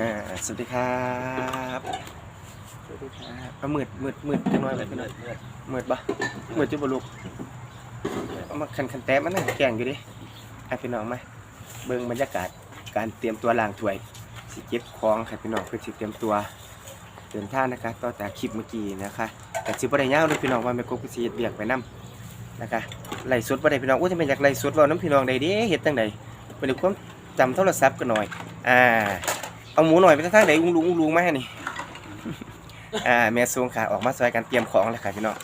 อ่าสวัสดีครับสวัสดีครับเอามืดมืดมืดจังน้อยเลยพี่น้อยมืดปะมืดจุบลูกเอามาคันคันแต้มันน่ะแกล้งอยู่ดิให้พี่น้องมาเบิ่งบรรยากาศการเตรียมตัวล้างถ้วยสิเก็บของค่ะพี่น้องเพื่อสิเตรียมตัวเดินทางนะคะต่อจากคลิปเมื่อกี้นะคะแต่สิบ่ได้ยาวเลยพี่น้องว่าแม่กบก็สิเฮ็ดเบียกไปนํนะคะไล่สดบ่ได้พี่น้องโอ้ยจะเป็นอยากไล่สดเว้าน้ำพี่น้องได้เด้เฮ็ดจังไดเป็นด้วยความจำโทรศัพท์กันหน่อย อ่า เอาหมูหน่อยไปทางไหนอุ้งลุงอุ้งลุงมาให้นี่ อ่าแม่ซูงค่ะออกมาซอยการเตรียมของเลยค่ะพี่น้อง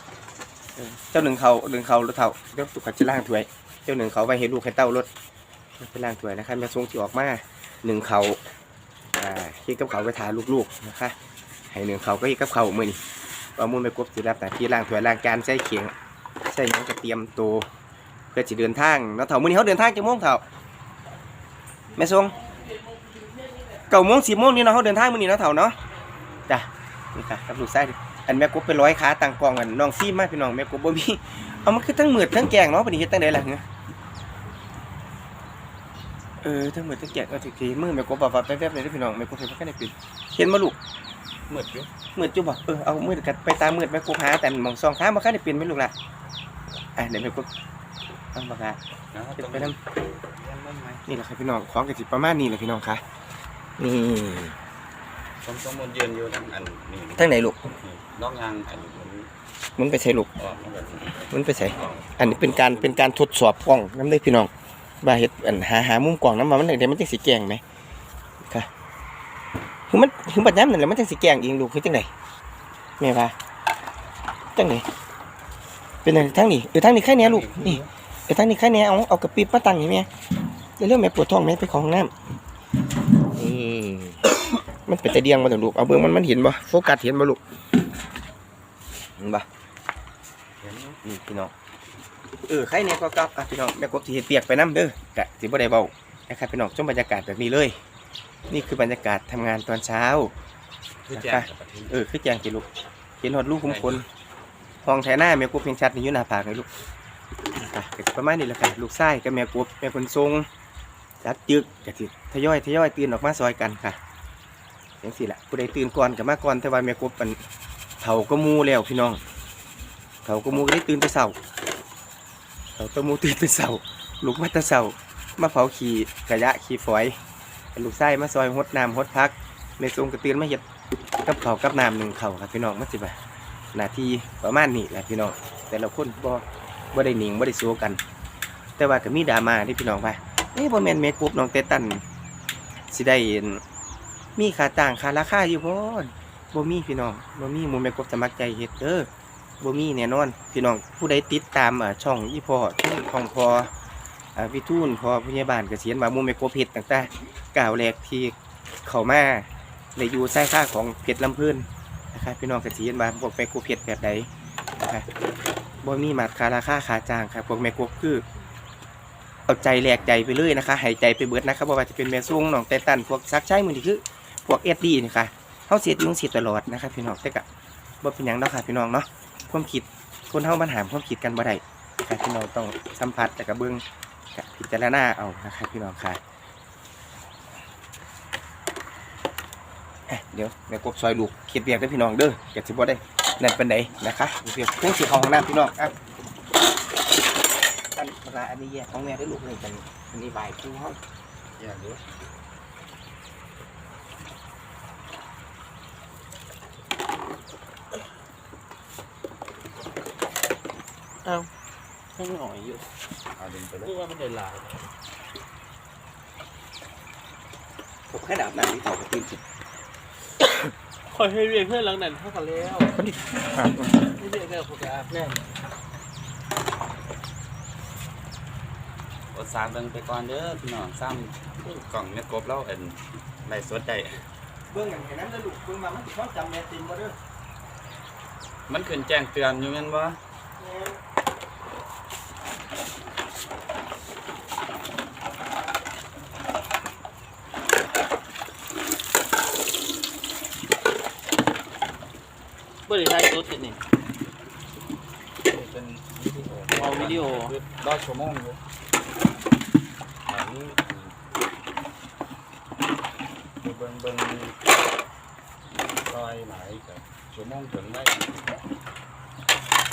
เออเจ้าหนึ่งเขาหนึ่งเขารถเท่าเดี๋ยวตุกกะจะล่างถ้วย เจ้าหนึ่งเขาไว้ให้ลูกให้เต้ารถไปล่างถ้วยนะคะแม่ซูงที่ออกมาหนึ่งเขาอ่าคิดกับเขาไปทาลูกๆนะคะให้หนึ่งเขาก็คิดกับเขามือนี่ว่ามุนไปกบสิรับแต่ที่ล่างถ้วยล่างจานใส่เขียงใส่หยังจะเตรียมตัวเพื่อจะเดินทางเนาะเท่ามือนี้เขาเดินทางกี่โมงเท่าแม่ซูงเก้าโมงสิบโมงนี่เนาะเขาเดินทางมื้อนี้เนาะเถ่าเนาะจ้ะนี่ค่ะกับลูกชายดิอันแม่กบไปร้อยขาตั้งกล้องกันน้องซีมาพี่น้องแม่กบบ่มีเอามันคือทั้งมืดทั้งแกงเนาะบัดนี้เฮ็ดจังไดล่ะเงี้ยเออทั้งมืดทั้งแกงเอาทีทีมือแม่กบบ่าๆแป๊บๆเลยเด้อพี่น้องแม่กบเห็นบ่คันได้ปิดเห็นบ่ลูกมืดอยู่มืดจุบ่เออเอามืดกันไปตามมืดแม่กบหาแต่หมองซองทางบ่คันได้ปิดไหมลูกล่ะอะเดี๋ยวแม่กบต้องบ่กะนะเฮ็ดต้องไปนำเรียนบ้างไหมนี่แหละครับพี่น้องของก็สิประมาณนี้แหละพี่น้องค่ะ นี่ผมต้องมันยืนอยู่ทั้งอันนี่ทางไหนลูกน้องยางอันมันมันไปใช้ลูกออกมาแบบนี้มันไปใส่อันนี้เป็นการเป็นการทดสอบกล้องน้ำได้พี่น้องว่าเฮ็ดอันหาหามุมกล้องน้ำมามันได้มันจังสิแกล้งไหมค่ะคือมันคือบัดย้ำนั่นแหละมันจังสิแกล้งเองลูกคือจังไดแม่ว่าจังไดเป็นอันทางนี้เออทางนี้แค่เนี้ยลูกนี่เออทางนี้แค่เนี้ยเอาเอากระปิบมาตั้งให้แม่เดี๋ยวเรื่องแม่ปวดท้องแม่ไปเของห้องน้ำนี่ มันเป็นแต่เดียงมาถึงลูกเอาเบิ่งมันมันเห็นบ่โฟกัสเห็นบ่ลูกเห็นบ่เห็นอยู่นี่พี่น้องเออใครเนี่ยก็กลับอะพี่น้องแม่กบที่เฮ็ดเปียกไปน้ำเด้อกะสิบ่ได้เบานะครับพี่น้องชมบรรยากาศแบบนี้เลย นี่คือบรรยากาศทำงานตอนเช้าคือแจ้งกับประเทศเออคือแจงกี่ลูกเห็นหอดลูกคุ้มคนห้องแถหน้าแม่กบเพียงชัดนี่อยู่หน้าผากเลยลูกอะก็สิประมาณนี้แหละค่ะลูกไส้กับแม่กบแม่คนทรงจัดจึกกะสิทยอยทยอยตื่นออกมาซอยกันค่ะ จังสี่แหละผู้ใดตื่นก่อนกับมาก่อนแต่ว่าแม่กบมันเฒ่าก็มูแล้วพี่น้องเฒ่าก็มูก็ได้ตื่นแต่เช้าเขาตะมูตีเป็นเสาลูกมาแตะเสามาเผาขี่กระยะขี่ฝอยหลูกไส้มาซอยหดน้ำหดพักในทรงกระตือนมาเห็ดกับเขากับน้ำหนึ่งเขาครับพี่น้องมาสิบ่าหน้าที่ประมาณนี้แหละพี่น้องแต่ละคนบ่บ่ได้หนิงบ่ได้สู้กัน แต่ว่าก็มีดราม่าที่พี่น้องว่าเอ้บ่แม่นเมกปุ๊บน้องเตตันสิได้ มีค่าต่างค่าราคาอยู่บ่บ่มีพี่น้องบ่มีมู่แม่กบสมัครใจเฮ็ดเด้อบ่มีแน่นอน พี่น้องผู้ใดติดตามช่องยี่พอช่องของพอพี่ทูนพอพยาบาลเกษียณมามุมเมโกเพชรต่างๆก้าวแรกที่เข้ามาในอยู่ใต้ค่าของเพชรลำพื่นนะครับพี่น้องเกษียณมาพวกแมโกเพชรแบบใดนะครับบ่มีมาคาราคาขาจ้างครับพวกแมโกคือเอาใจแหลกใจไปเลยนะคะหายใจไปเบิดนะครับบ่ว่าจะเป็นแม่ซุงน้องไตตันพวกซักใช้มือนี่คือ พวกเอสดีนี่ค่ะเฮาเสียดยุ่งเสียตลอดนะครับพี่น้องแต่ก็บ่เป็นยังเนาะค่ะพี่น้องเนาะความคิดคนเฮามันหามความคิดกันบ่ได้ครับพี่น้องต้องสัมผัสแต่กระเบื้องกะพิจารณาเอานะครับพี่น้องค่ะเอ๊ะเดี๋ยวแม่กบซอยลูกเขียดเบียกเด้พี่น้องเด้ออย่าสิบ่ได้นั่นเป็นไดนนะคะเดี๋ยวพุ่งสิเข้าห้องน้ำพี่น้องอะอันเวลาอันนี้แยกของแม่ได้ลูกเลยกันอันนี้บคู่ห้องอยากรู้ให้หน่อยอยู่เอาดินไปเลยคือว่ามันเดินหลายผมแค่ดับน้ำที่เขากระตื้นสิคอยให้เรียนเพื่อนหลังนั้นเท่ากันแล้วคนที่ไม่เรียนก็ผมจะอาบแน่อดสามเบิ่งไปก่อนเด้อพี่น้องซ้ำกล่องเนี่ยกบแล้วเอ็นไล่สดได้เบื้องอย่างนั้นแล้วลูกเบื้องมามันสิเขาจำแม่ติมบ่เด้อมันขึ้นแจ้งเตือนอยู่แม่นบ่ บริษัทตัวติดนี่เป็นเอาวิดีโอรอชั่วโมงอยู่อันนี้เบิ่งเบิ่งซอยหลายกับชั่วโมงถึงได้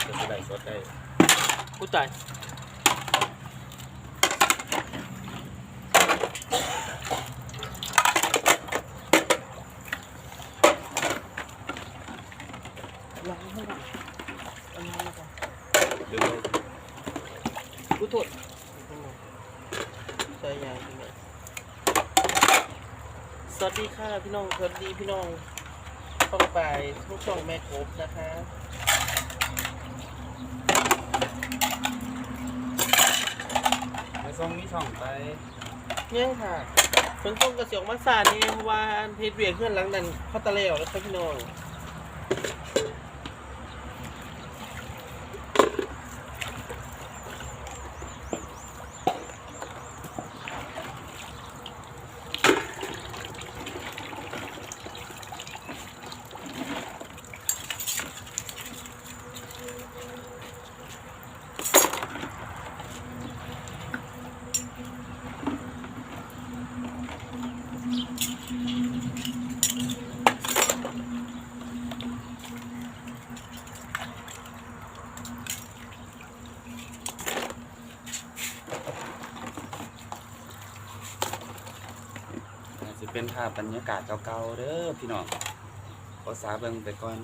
จะไปได้สดได้กูจ่าย ล้างให้หน่อยเอาล้างให้ก่อน ดึงเลย กูโทษใช่ยางที่ไหนส วัสดีค่ะพี่น้องสวัสดีพี่น้องเข้าไปทุกช่องแม่กบนะคะในซองนี้ช่องไปเนี่ยค่ะเพิ่งต้นกระเสียงมาสานี่เพราะว่าเทศเวียนเพื่อนหลังนั้นเข้าตะเลวแล้วครับพี่น้อง เป็นภาพบรรยากาศเก่าๆเด้อพี่น้องภาษาเบิ่งไปก่อน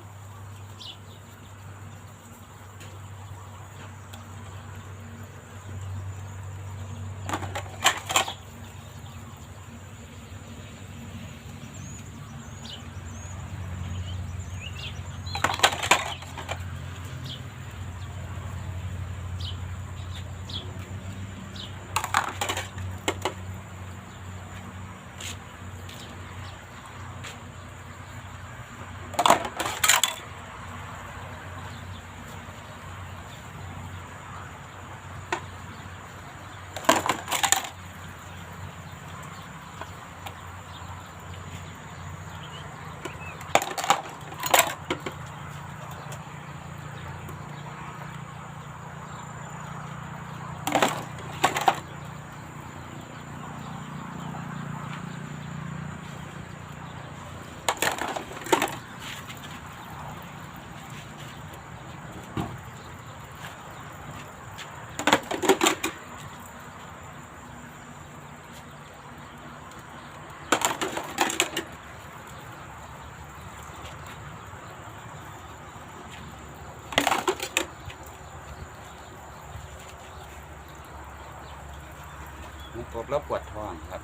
มันกบแล้วปวดท้องครับ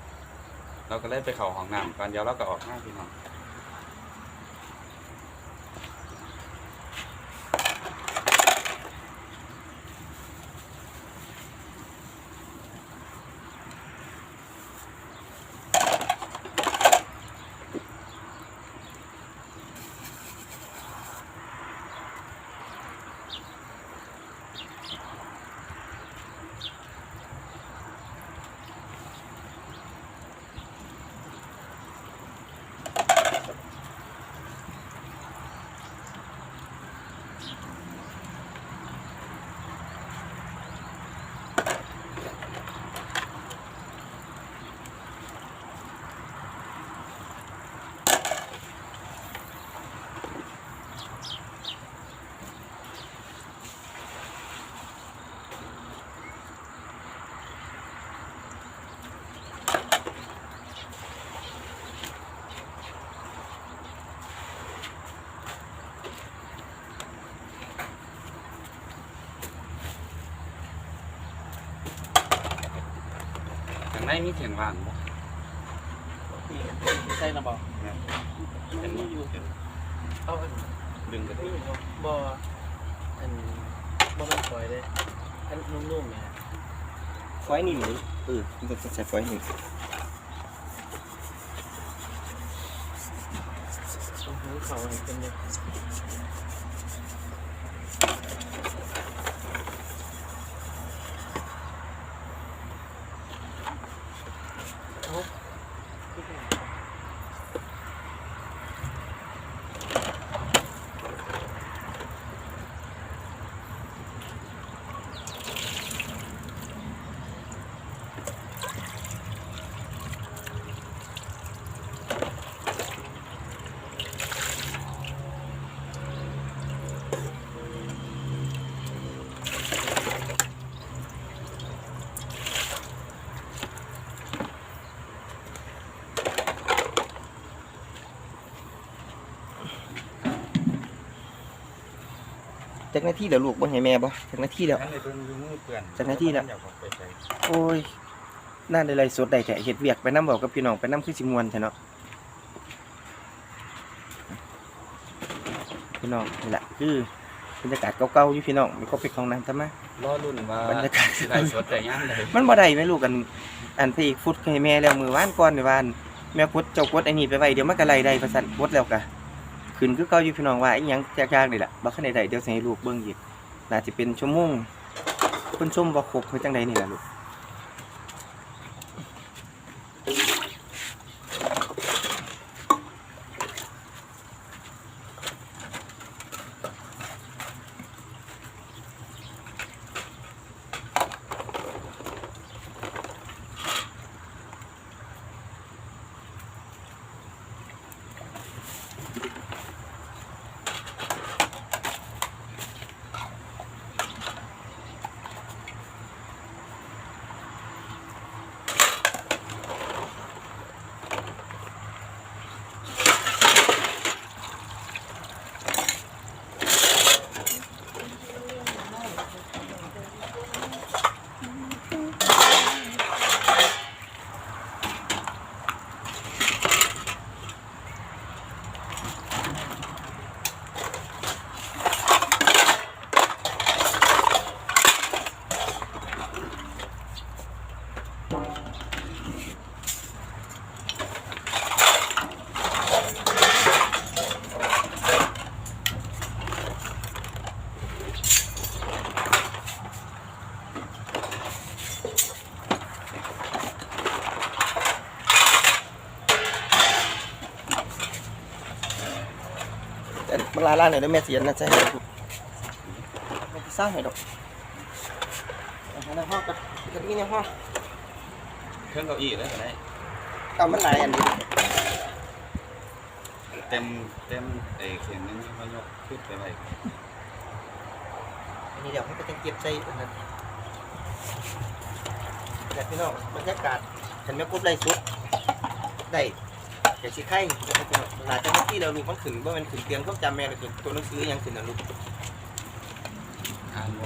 เราก็เลยไปเข่าห้องน้ำก่อนเดี๋ยวเราก็ออกหน้าพี่น้อง ในมีเขียงว่างบ่ใช่นะบอกเนี่ยเห็มันนมีบ่อยู่เอาอันดึงกระนี้ดิ่งบออันบอมันปล่อยเลยอันนุ่มๆเนี่ยฟอยนี่หนูเออมันจะใส่ฟอยนี่โอ้โหเขาเห็นเป็นเลย น้าที่เดี๋ยวลูกบ่ให้แม่บ่จากหน้าที่แล้วท่านในเบิ่งอยู่มือเปื่อนจากหน้าที่น่ะ อยากออกไปใส่โอ้ยน่าได้ไรสดได้แต่เฮ็ดเวียกไปน้ำบอกกับพี่น้องไปน้ำคือสิมวนใช่เนาะพี่น้องนี่แหละคือบรรยากาศเก่าๆอยู่พี่น้องมีก็ไปของน้ำทำไมรอรุ่นว่าบรรยากาศ สิได้สดได้ยังเลยมันบ่ได้ไหมลูกกัน อันพี่ฟุตให้แม่แล้วมือว่านก่อนในว่านแม่กดเจ้ากดไอ้นี่ไปไว้เดี๋ยวมันก็ไล่ได้ประสันกดแล้วกะ ขึ้นคือเก่าอยู่พี่น้องว่าอีหยังยากๆนี่แหละบ่คันใด้ได้เดี๋ยวสิให้ลูกเบิ่งอีกน่าจะเป็นชั่วโมงเพิ่นชมบ่ครบคือจังใดนี่ล่ะลูก แต่างร้านร้านไหนได้แม่เสียนนะใช่ไหมลูกไม่สร้างห้ดอกเอาในห้องกันกันนี่ในห้องเครื่องเก้าอี้แล้วก็ได้เอามันหลายอันนี้เต็มเต็มเอ้เข็มนึงมายกขึ้นไปไว้อันนี้เดี๋ยวให้ไปเก็บใส่อันนั้นแต่พี่น้องบรรยากาศฉันไหม่กบไรสุดได้ แก่สิไข่นะครับพี่น้องหลายเจ้าหน้าที่เราลูกมันขึ้นว่ามันขึ้นเตียงต้องจำแม่เลยขึ้นตัวหนังสือยังขึ้นนะลูกอ่านบ่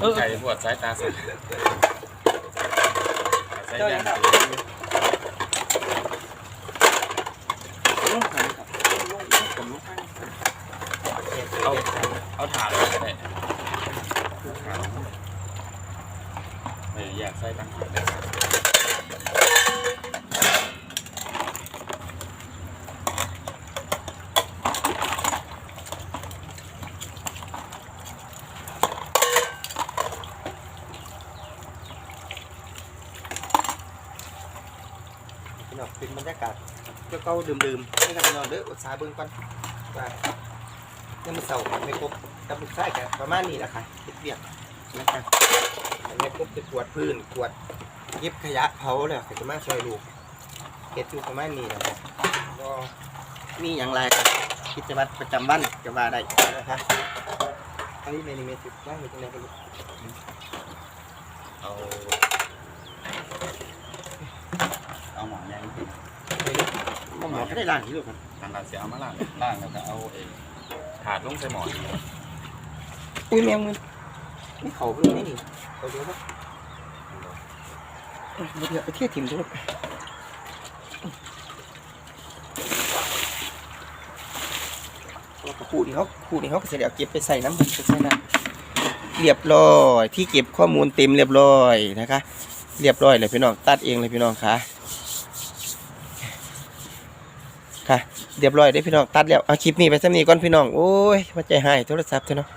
ออกใจปวดสายตาสุดสายแดงลงหันครับลงลงผมลงข้างเอาเอาถ่านเลยก็ได้เอออยากใส่ตั้งหากเลย พี่น้องเป็นบรรยากาศ เก่าๆดื่มๆนี่ครับพี่น้องเด้ออดสาเบิ่งก่อนว่ายังมันเศร้าไม่ครบกับลูกชายกันประมาณนี้แหละค่ะเฮ็ดเวียกนะครับไม่ครบจะกวดพื้นกวดเก็บขยะเผาเลยก็จะมาช่วยลูกเฮ็ดอยู่ประมาณนี้นะครับก็มีอย่างไรครับกิจวัตรประจำวันก็ว่าได้นะครับอันนี้ในนิเมติว่างอยู่ตรงไหนกันลูกเอาเอาหมอนยาง หมอหมอก็ได้ล้างที่ลูกครับทางการเสียเอามาล่างล่างแล้วก็เอาเองถาดลงใส่หมอนอุ้ยแมงมันไม่เขาเพิ่งนี่นี่เขาเดี๋ยวนะเดี๋ยวไปเที่ยวถิ่มด้วยขูดนี่เขาขูดนี่เขาก็จะเดี๋ยวเก็บไปใส่น้ำมันไปใส่น้ำเรียบร้อย ที่เก็บข้อมูลเต็มเรียบร้อยนะคะ เรียบร้อยเลยพี่น้องตัดเองเลยพี่น้องค่ะ ค่ะ เรียบร้อยได้พี่น้อง ตัดแล้วเอาคลิปนี้ไปสักนี้ก่อนพี่น้อง โอ้ยมาใจหายโทรศัพท์เถอะเนาะ